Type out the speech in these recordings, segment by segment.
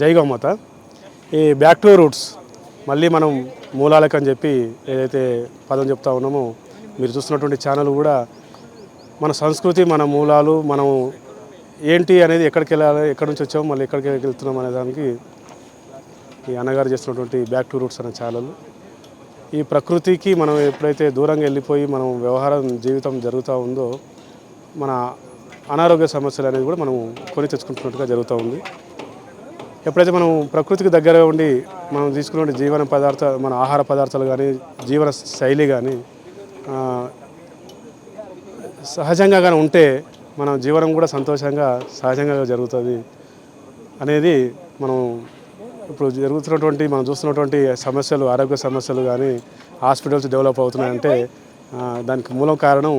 జై గోమాత ఈ బ్యాక్ టు రూట్స్ మళ్ళీ మనం మూలాలకు అని చెప్పి ఏదైతే పదం చెప్తా ఉన్నామో మీరు చూస్తున్నటువంటి ఛానల్ కూడా మన సంస్కృతి మన మూలాలు మనం ఏంటి అనేది ఎక్కడికి వెళ్ళాలి ఎక్కడి నుంచి వచ్చాము మళ్ళీ ఎక్కడికి వెళ్తున్నాం అనే దానికి ఈ అన్నగారు చేస్తున్నటువంటి బ్యాక్ టు రూట్స్ అనే ఛానల్. ఈ ప్రకృతికి మనం ఎప్పుడైతే దూరంగా వెళ్ళిపోయి మనం వ్యవహారం జీవితం జరుగుతూ ఉందో మన అనారోగ్య సమస్యలు అనేది కూడా మనం కొని తెచ్చుకుంటున్నట్టుగా జరుగుతూ ఉంది. ఎప్పుడైతే మనం ప్రకృతికి దగ్గరగా ఉండి మనం తీసుకునే జీవన పదార్థ మన ఆహార పదార్థాలు కానీ జీవన శైలి కానీ సహజంగా కానీ ఉంటే మన జీవనం కూడా సంతోషంగా సహజంగా జరుగుతుంది అనేది మనం ఇప్పుడు జరుగుతున్నటువంటి మనం చూస్తున్నటువంటి సమస్యలు ఆరోగ్య సమస్యలు కానీ హాస్పిటల్స్ డెవలప్ అవుతున్నాయంటే దానికి మూలం కారణం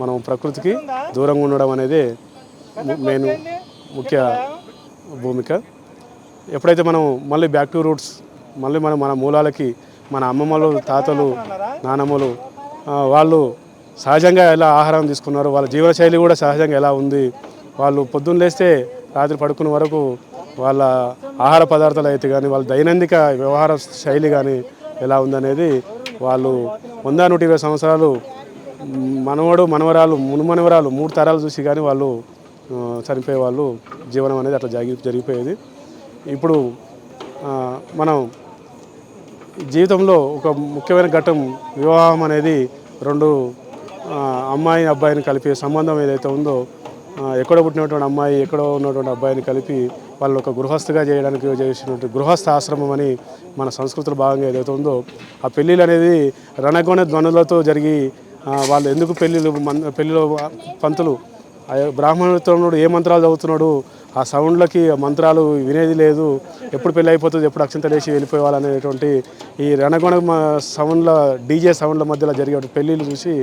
మనం ప్రకృతికి దూరంగా ఉండడం అనేది మెయిన్ ముఖ్య భూమిక. ఎప్పుడైతే మనం మళ్ళీ బ్యాక్ టు రూట్స్ మళ్ళీ మనం మన మూలాలకి మన అమ్మమ్మలు తాతలు నానమ్మలు వాళ్ళు సహజంగా ఎలా ఆహారం తీసుకున్నారు వాళ్ళ జీవనశైలి కూడా సహజంగా ఎలా ఉంది వాళ్ళు పొద్దున్న లేస్తే రాత్రి పడుకునే వరకు వాళ్ళ ఆహార పదార్థాలు అయితే కానీ వాళ్ళ దైనందిక వ్యవహార శైలి కానీ ఎలా ఉందనేది వాళ్ళు వంద నూట ఇరవై సంవత్సరాలు మనవడు మనవరాలు మునుమనవరాలు మూడు తరాలు చూసి కానీ వాళ్ళు చనిపోయే వాళ్ళు జీవనం అనేది అట్లా జరిగి జరిగిపోయేది. ఇప్పుడు మనం జీవితంలో ఒక ముఖ్యమైన ఘట్టం వివాహం అనేది రెండు అమ్మాయి అబ్బాయిని కలిపే సంబంధం ఏదైతే ఉందో ఎక్కడో పుట్టినటువంటి అమ్మాయి ఎక్కడో ఉన్నటువంటి అబ్బాయిని కలిపి వాళ్ళు ఒక గృహస్థగా చేయడానికి చేసినటువంటి గృహస్థ ఆశ్రమం అని మన సంస్కృతిలో భాగంగా ఏదైతే ఉందో ఆ పెళ్ళిళ్ళు అనేది రణగొణ ధ్వనులతో జరిగి వాళ్ళు ఎందుకు పెళ్ళిళ్ళు మన పెళ్ళిలో పంతులు ఆ ఏ మంత్రాలు చదువుతున్నాడు? ఆ సౌండ్లకి మంత్రాలు వినేది లేదు. ఎప్పుడు పెళ్ళి అయిపోతుంది ఎప్పుడు అక్షంతలు వేసి వెళ్ళిపోవాలనేటువంటి ఈ రణగొణ సౌండ్ల డీజే సౌండ్ల మధ్యలో జరిగే పెళ్ళిళ్ళు చూసి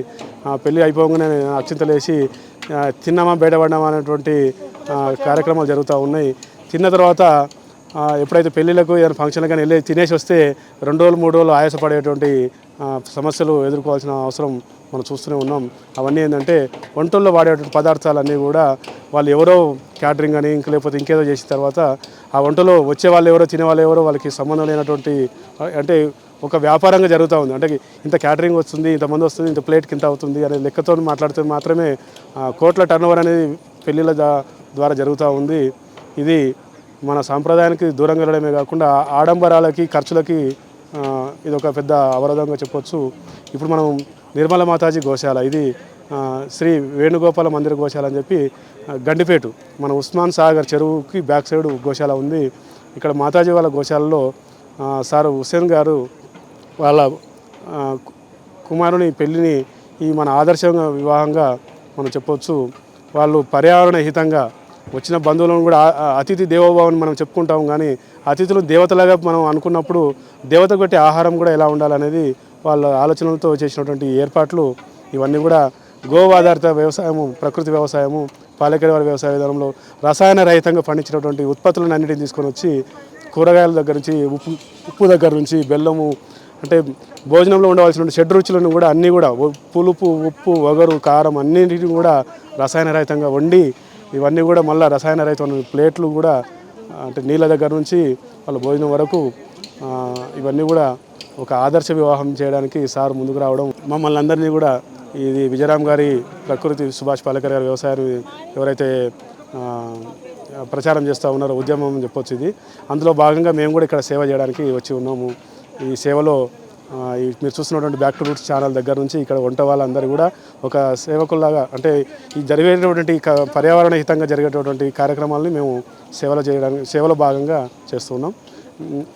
పెళ్ళి అయిపోగానే అక్షంతలు వేసి తిన్నామా బయటపడినామా అనేటువంటి కార్యక్రమాలు జరుగుతూ ఉన్నాయి. తిన్న తర్వాత ఎప్పుడైతే పెళ్ళిళ్ళకు ఏదైనా ఫంక్షన్లకు కానీ వెళ్ళి తినేసి వస్తే రెండు రోజులు మూడు రోజులు ఆయాసపడేటువంటి సమస్యలు ఎదుర్కోవాల్సిన అవసరం మనం చూస్తూనే ఉన్నాం. అవన్నీ ఏంటంటే వంటల్లో వాడేటువంటి పదార్థాలన్నీ కూడా వాళ్ళు ఎవరో క్యాటరింగ్ అని ఇంక లేకపోతే ఇంకేదో చేసిన తర్వాత ఆ వంటలో వచ్చే వాళ్ళు ఎవరో తినే వాళ్ళు ఎవరో వాళ్ళకి సంబంధం లేనటువంటి అంటే ఒక వ్యాపారంగా జరుగుతూ ఉంది. అంటే ఇంత క్యాటరింగ్ వస్తుంది ఇంతమంది వస్తుంది ఇంత ప్లేట్కి ఇంత అవుతుంది అనే లెక్కతో మాట్లాడితే మాత్రమే ఆ, కోట్ల ఓవర్ అనేది పెళ్ళిళ్ళ దా- ద్వారా జరుగుతూ ఉంది. ఇది మన సాంప్రదాయానికి దూరంగా వెళ్ళడమే కాకుండా ఆడంబరాలకి ఖర్చులకి ఇది ఒక పెద్ద అవరోధంగా చెప్పొచ్చు. ఇప్పుడు మనం నిర్మల మాతాజీ గోశాల ఇది శ్రీ వేణుగోపాల మందిర గోశాల అని చెప్పి గండిపేటు మన ఉస్మాన్ సాగర్ చెరువుకి బ్యాక్ సైడ్ గోశాల ఉంది. ఇక్కడ మాతాజీ వాళ్ళ గోశాలలో సార్ హుసేన్ గారు వాళ్ళ కుమారుని పెళ్ళిని ఈ మన ఆదర్శంగా వివాహంగా మనం చెప్పొచ్చు. వాళ్ళు పర్యావరణ హితంగా వచ్చిన బంధువులను కూడా అతిథి దేవోభావం మనం చెప్పుకుంటాం కానీ అతిథులు దేవతలాగా మనం అనుకున్నప్పుడు దేవత కొట్టే ఆహారం కూడా ఎలా ఉండాలనేది వాళ్ళ ఆలోచనలతో చేసినటువంటి ఏర్పాట్లు. ఇవన్నీ కూడా గోవాధారిత వ్యవసాయము ప్రకృతి వ్యవసాయము పాలకేడు వారి వ్యవసాయ విధానంలో రసాయన రహితంగా పండించినటువంటి ఉత్పత్తులను అన్నిటిని తీసుకొని వచ్చి కూరగాయల దగ్గర నుంచి ఉప్పు ఉప్పు దగ్గర నుంచి బెల్లము అంటే భోజనంలో ఉండవలసిన షెడ్ రుచులను కూడా అన్నీ కూడా పులుపు ఉప్పు వగరు కారం అన్నింటిని కూడా రసాయన రహితంగా వండి ఇవన్నీ కూడా మళ్ళీ రసాయన రహితమైన ప్లేట్లు కూడా అంటే నీళ్ళ దగ్గర నుంచి వాళ్ళ భోజనం వరకు ఇవన్నీ కూడా ఒక ఆదర్శ వివాహం చేయడానికి సార్ ముందుకు రావడం. మమ్మల్ని అందరినీ కూడా ఇది విజయరామ్ గారి ప్రకృతి సుభాష్ పాలేకర్ గారి వ్యవసాయం ఎవరైతే ప్రచారం చేస్తూ ఉన్నారో ఉద్యమం అని చెప్పొచ్చు ఇది. అందులో భాగంగా మేము కూడా ఇక్కడ సేవ చేయడానికి వచ్చి ఉన్నాము. ఈ సేవలో మీరు చూస్తున్నటువంటి బ్యాక్ టు రూట్స్ ఛానల్ దగ్గర నుంచి ఇక్కడ వంట వాళ్ళందరూ కూడా ఒక సేవకుల్లాగా అంటే ఈ జరిగేటటువంటి క- పర్యావరణ హితంగా జరిగేటటువంటి కార్యక్రమాలని మేము సేవలు చేయడానికి సేవలో భాగంగా చేస్తున్నాం.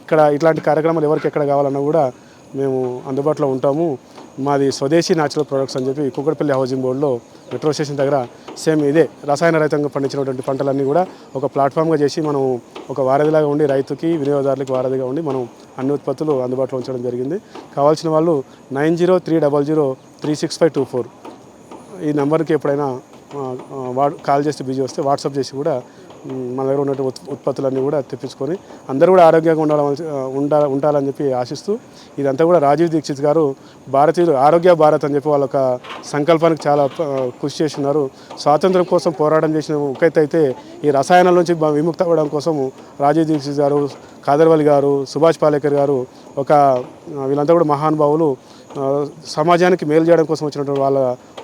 ఇక్కడ ఇట్లాంటి కార్యక్రమాలు ఎవరికి ఎక్కడ కావాలన్నా కూడా మేము అందుబాటులో ఉంటాము. మాది స్వదేశీ న్యాచురల్ ప్రొడక్ట్స్ అని చెప్పి కుక్కడపల్లి హౌసింగ్ బోర్డులో మెట్రో స్టేషన్ దగ్గర సేమ్ ఇదే రసాయన రహితంగా పండించినటువంటి పంటలన్నీ కూడా ఒక ప్లాట్ఫామ్గా చేసి మనం ఒక వారధిలాగా ఉండి రైతుకి వినియోగదారులకి వారధిగా ఉండి మనం అన్ని ఉత్పత్తులు అందుబాటులో ఉంచడం జరిగింది. కావాల్సిన వాళ్ళు nine zero three double zero three six five two four ఈ నెంబర్కి ఎప్పుడైనా వా కాల్ చేస్తే బిజీ వస్తే వాట్సాప్ చేసి కూడా మన దగ్గర ఉన్న ఉత్పత్తులన్నీ కూడా తెప్పించుకొని అందరూ కూడా ఆరోగ్యంగా ఉండాలని ఉండా ఉండాలని చెప్పి ఆశిస్తూ ఇదంతా కూడా రాజీవ్ దీక్షిత్ గారు భారతీయులు ఆరోగ్య భారత్ అని చెప్పి వాళ్ళ ఒక సంకల్పానికి చాలా కృషి చేస్తున్నారు. స్వాతంత్రం కోసం పోరాటం చేసిన ఒకైతే అయితే ఈ రసాయనాల నుంచి విముక్త అవ్వడం కోసం రాజీవ్ దీక్షిత్ గారు కాదర్వలి గారు సుభాష్ పాలేకర్ గారు ఒక వీళ్ళంతా కూడా మహానుభావులు సమాజానికి మేలు చేయడం కోసం వచ్చినటువంటి వాళ్ళ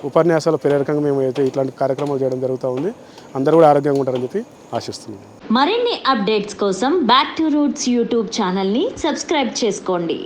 ఉపన్యాసాల ప్రేరకంగా మేము అయితే ఇట్లాంటి కార్యక్రమాలు చేయడం జరుగుతూ ఉంది. అందరూ కూడా ఆరోగ్యంగా ఉంటారని చెప్పి ఆశిస్తున్నాం మరిన్ని అప్డేట్స్ కోసం బ్యాక్ టు రూట్స్ యూట్యూబ్ ఛానల్ని సబ్స్క్రైబ్ చేసుకోండి.